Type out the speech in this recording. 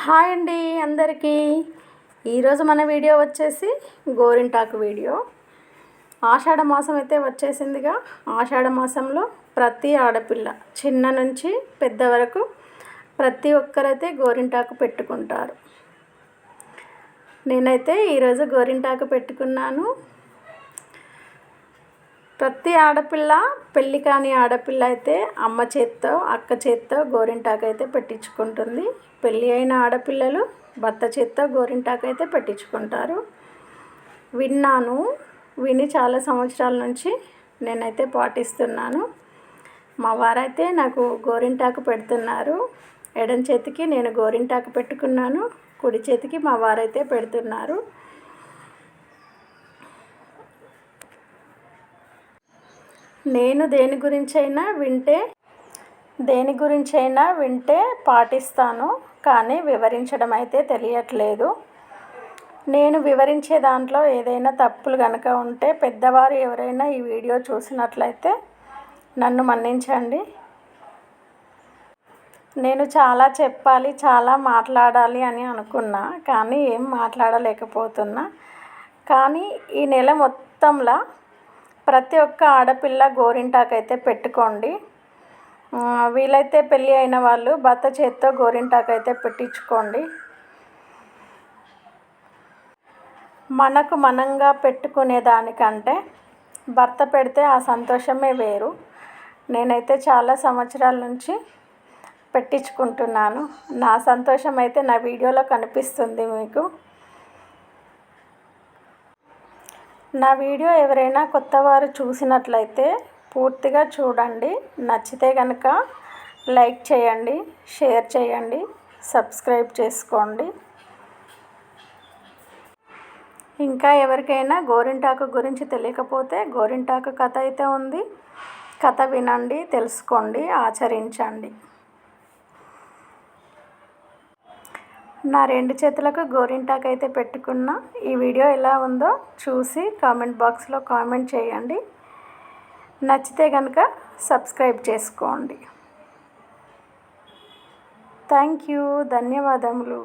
Hi అండి అందరికీ. ఈరోజు మన వీడియో వచ్చేసి గోరింటాకు వీడియో. ఆషాఢ మాసం అయితే వచ్చేసిందిగా. ఆషాఢ మాసంలో ప్రతి ఆడపిల్ల చిన్న నుంచి పెద్ద వరకు ప్రతి ఒక్కరైతే గోరింటాకు పెట్టుకుంటారు. నేనైతే ఈరోజు గోరింటాకు పెట్టుకున్నాను. ప్రతి ఆడపిల్ల పెళ్ళి కాని ఆడపిల్ల అయితే అమ్మ చేత్తో అక్క చేత్తో గోరింటాకు అయితే పెట్టించుకుంటుంది. పెళ్ళి అయిన ఆడపిల్లలు భర్త చేత్తో గోరింటాకు అయితే పెట్టించుకుంటారు. విన్నాను విని చాలా సంవత్సరాల నుంచి నేనైతే పాటిస్తున్నాను. మా వారైతే నాకు గోరింటాకు పెడుతున్నారు. ఎడం చేతికి నేను గోరింటాకు పెట్టుకున్నాను. కుడి చేతికి మా వారైతే పెడుతున్నారు. నేను దేని గురించైనా వింటే దేని గురించైనా వింటే పాటిస్తాను కానీ వివరించడం అయితే తెలియట్లేదు. నేను వివరించే దాంట్లో ఏదైనా తప్పులు కనుక ఉంటే పెద్దవారు ఎవరైనా ఈ వీడియో చూసినట్లయితే నన్ను మన్నించండి. నేను చాలా చెప్పాలి చాలా మాట్లాడాలి అని అనుకున్నా కానీ ఏం మాట్లాడలేకపోతున్నా. కానీ ఈ నెల మొత్తంలో ప్రతి ఒక్క ఆడపిల్ల గోరింటాకు అయితే పెట్టుకోండి వీలైతే పెళ్ళి అయిన వాళ్ళు భర్త చేత్తో గోరింటాకు అయితే పెట్టించుకోండి. మనకు మనంగా పెట్టుకునే దానికంటే భర్త పెడితే ఆ సంతోషమే వేరు. నేనైతే చాలా సంవత్సరాల నుంచి పెట్టించుకుంటున్నాను. నా సంతోషం అయితే నా వీడియోలో కనిపిస్తుంది మీకు. నా వీడియో ఎవరైనా కొత్తవారు చూసినట్లయితే పూర్తిగా చూడండి. నచ్చితే కనుక లైక్ చేయండి షేర్ చేయండి సబ్స్క్రైబ్ చేసుకోండి. ఇంకా ఎవరికైనా గోరింటాకు గురించి తెలియకపోతే గోరింటాకు కథ అయితే ఉంది. కథ వినండి తెలుసుకోండి ఆచరించండి. నా రెండు చేతులకు గోరింటాకు అయితే పెట్టుకున్న ఈ వీడియో ఎలా ఉందో చూసి కామెంట్ బాక్స్లో కామెంట్ చేయండి. నచ్చితే కనుక సబ్స్క్రైబ్ చేసుకోండి. Thank you. ధన్యవాదములు.